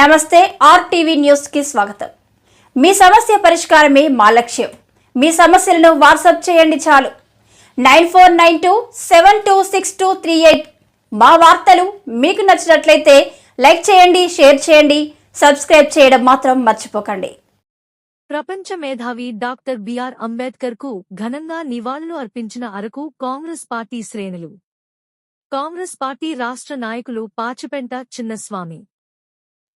నమస్తే ఆర్టీవీ న్యూస్కి స్వాగతం. మీ సమస్య పరిష్కారమే మా లక్ష్యం. మీ సమస్యలను వాట్సాప్ చేయండి చాలు. Nine four nine two seven two six two three eight మా వార్తలు మీకు నచ్చినట్లయితే లైక్ చేయండి షేర్ చేయండి సబ్స్క్రైబ్ చేయడం మాత్రం మర్చిపోకండి. ప్రపంచ మేధావి డాక్టర్ బిఆర్ అంబేద్కర్కు ఘనంగా నివాళులు అర్పించిన అరకు కాంగ్రెస్ పార్టీ శ్రేణులు. కాంగ్రెస్ పార్టీ రాష్ట్ర నాయకులు పాచిపెంట చిన్నస్వామి.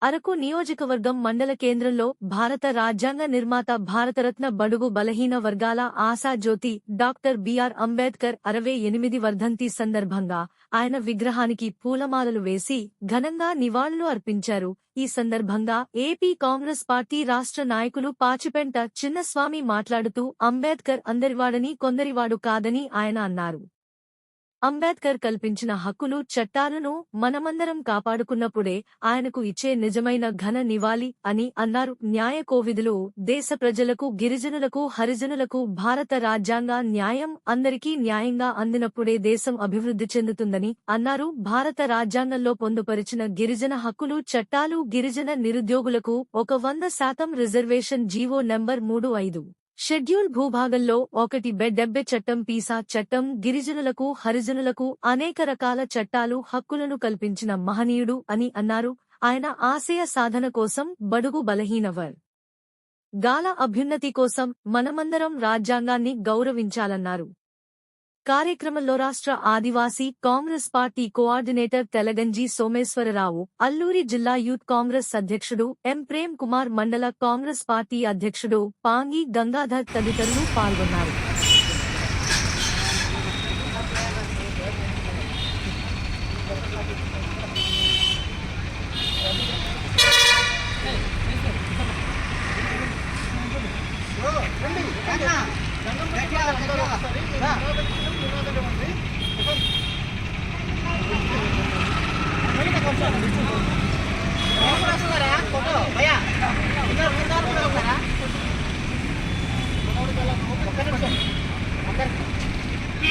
అరకు నియోజకవర్గం మండల కేంద్రంలో భారత రాజ్యాంగ నిర్మాత భారతరత్న బడుగు బలహీన వర్గాల ఆశాజ్యోతి డాక్టర్ బిఆర్ అంబేద్కర్ అరవై ఎనిమిది వర్ధంతి సందర్భంగా ఆయన విగ్రహానికి పూలమాలలు వేసి ఘనంగా నివాళులు అర్పించారు. ఈ సందర్భంగా ఏపీ కాంగ్రెస్ పార్టీ రాష్ట్ర నాయకులు పాచిపెంట చిన్నస్వామి మాట్లాడుతూ అంబేద్కర్ అందరివాడని కొందరివాడు కాదని ఆయన అన్నారు. అంబేద్కర్ కల్పించిన హక్కులు చట్టాలను మనమందరం కాపాడుకున్నప్పుడే ఆయనకు ఇచ్చే నిజమైన ఘన నివాళి అని అన్నారు. న్యాయ కోవిదులు దేశ ప్రజలకు గిరిజనులకు హరిజనులకు భారత రాజ్యాంగ న్యాయం అందరికీ న్యాయంగా అందినప్పుడే దేశం అభివృద్ధి చెందుతుందని అన్నారు. భారత రాజ్యాంగంలో పొందుపరిచిన గిరిజన హక్కులు చట్టాలు గిరిజన నిరుద్యోగులకు ఒక వంద శాతం రిజర్వేషన్ జీవో నెంబర్ మూడు ఐదు. షెడ్యూల్ భూభాగంలో ఒకటి బెడ్డెబ్బె చట్టం పీసా చట్టం గిరిజనులకు హరిజనులకు అనేక రకాల చట్టాలు హక్కులను కల్పించిన మహనీయుడు అని అన్నారు. ఆయన ఆశయ సాధన కోసం బడుగు బలహీనవర్. గాల అభ్యున్నతి కోసం మనమందరం రాజ్యాంగాన్ని గౌరవించాలన్నారు. కార్యక్రమంలో రాష్ట్ర ఆదివాసీ కాంగ్రెస్ పార్టీ కోఆర్డినేటర్ తెలగంజి సోమేశ్వరరావు అల్లూరి జిల్లా యూత్ కాంగ్రెస్ అధ్యక్షుడు ఎం ప్రేమ్ కుమార్ మండల కాంగ్రెస్ పార్టీ అధ్యక్షుడు పాంగి గంగాధర్ తదితరులు పాల్గొన్నారు.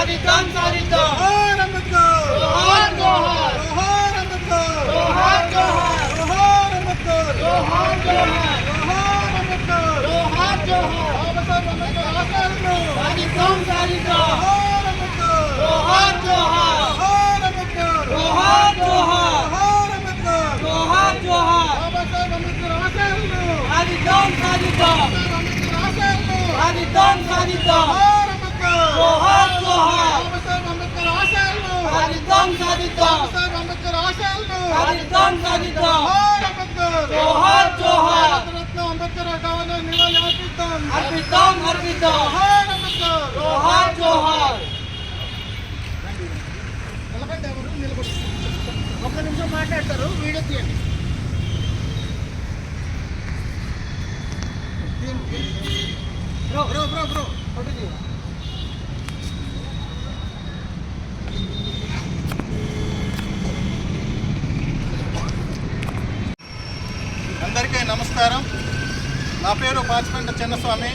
ఆశయాలను సాధిద్దాం సాధిద్దాం జోహార్ అంబేద్కర్ జోహార్ జోహార్ జోహార్ అంబేద్కర్ జోహార్ జోహార్ జోహార్ అంబేద్కర్ జోహార్ జోహార్ జోహార్ అంబేద్కర్ జోహార్ జోహార్ బాబాసాహెబ్ అంబేద్కర్ ఆశయాలను సాధిద్దాం సాధిద్దాం జోహార్ అంబేద్కర్ జోహార్ జోహార్ జోహార్ అంబేద్కర్ జోహార్ జోహార్ జోహార్ అంబేద్కర్ జోహార్ జోహార్ బాబాసాహెబ్ అంబేద్కర్ ఆశయాలను సాధిద్దాం సాధిద్దాం అంబేద్కర్ ఒక్క నిమిషం మాట్లాడతారు. వీడియో తీయండి. Bro bro bro bro. Photo నా పేరు పాచిపెంట చిన్నస్వామి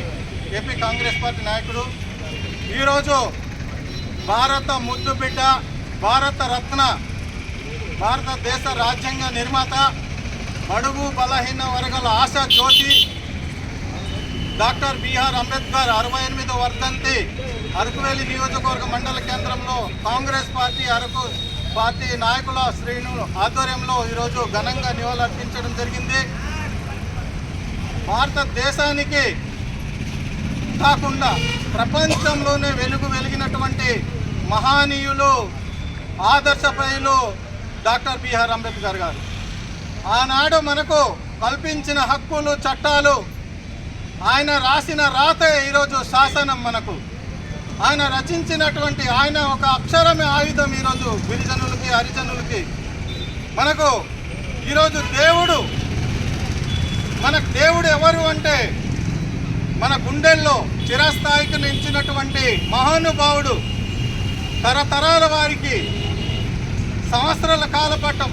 ఏపీ కాంగ్రెస్ పార్టీ నాయకుడు. ఈరోజు భారత ముద్దు బిడ్డ భారత రత్న భారతదేశ రాజ్యాంగ నిర్మాత బడుగు బలహీన వర్గాల ఆశా జ్యోతి డాక్టర్ బిఆర్ అంబేద్కర్ అరవై ఎనిమిదో వర్ధంతి అరకువేలి నియోజకవర్గ మండల కేంద్రంలో కాంగ్రెస్ పార్టీ అరకు పార్టీ నాయకుల శ్రేణుల ఆధ్వర్యంలో ఈరోజు ఘనంగా నివాళులర్పించడం జరిగింది. భారతదేశానికి కాకుండా ప్రపంచంలోనే వెలుగు వెలిగినటువంటి మహానీయులు ఆదర్శప్రాయులు డాక్టర్ బిఆర్ అంబేద్కర్ గారు. ఆనాడు మనకు కల్పించిన హక్కులు చట్టాలు ఆయన రాసిన రాత ఈరోజు శాసనం మనకు. ఆయన రచించినటువంటి ఆయన ఒక అక్షరమే ఆయుధం ఈరోజు గిరిజనులకి హరిజనులకి. మనకు ఈరోజు దేవుడు మనకు దేవుడు ఎవరు అంటే మన గుండెల్లో చిరస్థాయికి నిలిచినటువంటి మహానుభావుడు తరతరాల వారికి సంవత్సరాల కాలపట్టం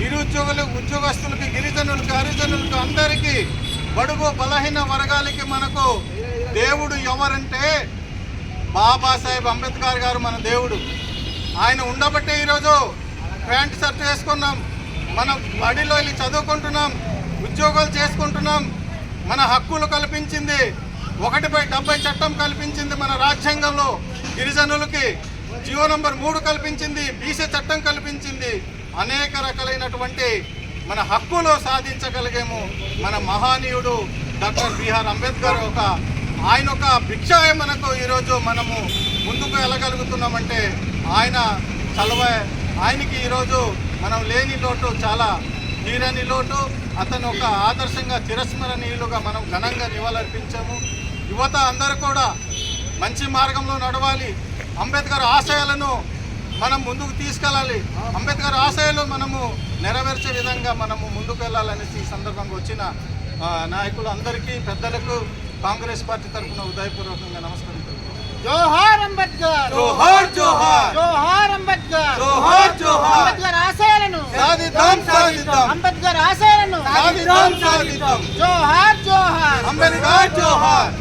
నిరుద్యోగులు ఉద్యోగస్తులకి గిరిజనులకు హరిజనులకు అందరికీ బడుగు బలహీన వర్గాలకి మనకు దేవుడు ఎవరంటే బాబాసాహెబ్ అంబేద్కర్ గారు మన దేవుడు. ఆయన ఉండబట్టే ఈరోజు ప్యాంట్ షర్ట్ వేసుకున్నాం. మన బడిలో వెళ్ళి చదువుకుంటున్నాం. ఉద్యోగాలు చేసుకుంటున్నాం. మన హక్కులు కల్పించింది. ఒకటిపై డెబ్బై చట్టం కల్పించింది మన రాజ్యాంగంలో. గిరిజనులకి జియో నంబర్ మూడు కల్పించింది. బీసీ చట్టం కల్పించింది. అనేక రకాలైనటువంటి మన హక్కులు సాధించగలిగేము. మన మహానీయుడు డాక్టర్ బిఆర్ అంబేద్కర్ ఒక ఆయన ఒక భిక్షాయ మనకు ఈరోజు మనము ముందుకు వెళ్ళగలుగుతున్నామంటే ఆయన చలవ ఆయనకి ఈరోజు మనం లేని లోటు చాలా తీరని లోటు. అతను ఒక ఆదర్శంగా చిరస్మరణీయులుగా మనం ఘనంగా నివాళులర్పించాము. యువత అందరూ కూడా మంచి మార్గంలో నడవాలి. అంబేద్కర్ ఆశయాలను మనం ముందుకు తీసుకెళ్ళాలి. అంబేద్కర్ ఆశయాలు మనము నెరవేర్చే విధంగా మనము ముందుకు వెళ్ళాలనేసి ఈ సందర్భంగా వచ్చిన నాయకులు అందరికీ పెద్దలకు కాంగ్రెస్ పార్టీ తరఫున ఉదయపూర్వకంగా నమస్కారం జోహార్ అంబేద్కర్ జోహార్ జోహార్ జోహార్ అంబేద్కర్ జోహార్ జోహార్ అంబేద్కర్ ఆశయాలను సాధిద్దాం సాధిద్దాం అంబేద్కర్ ఆశయాలను సాధిద్దాం సాధిద్దాం జోహార్ జోహార్ అంబేద్కర్ జోహార్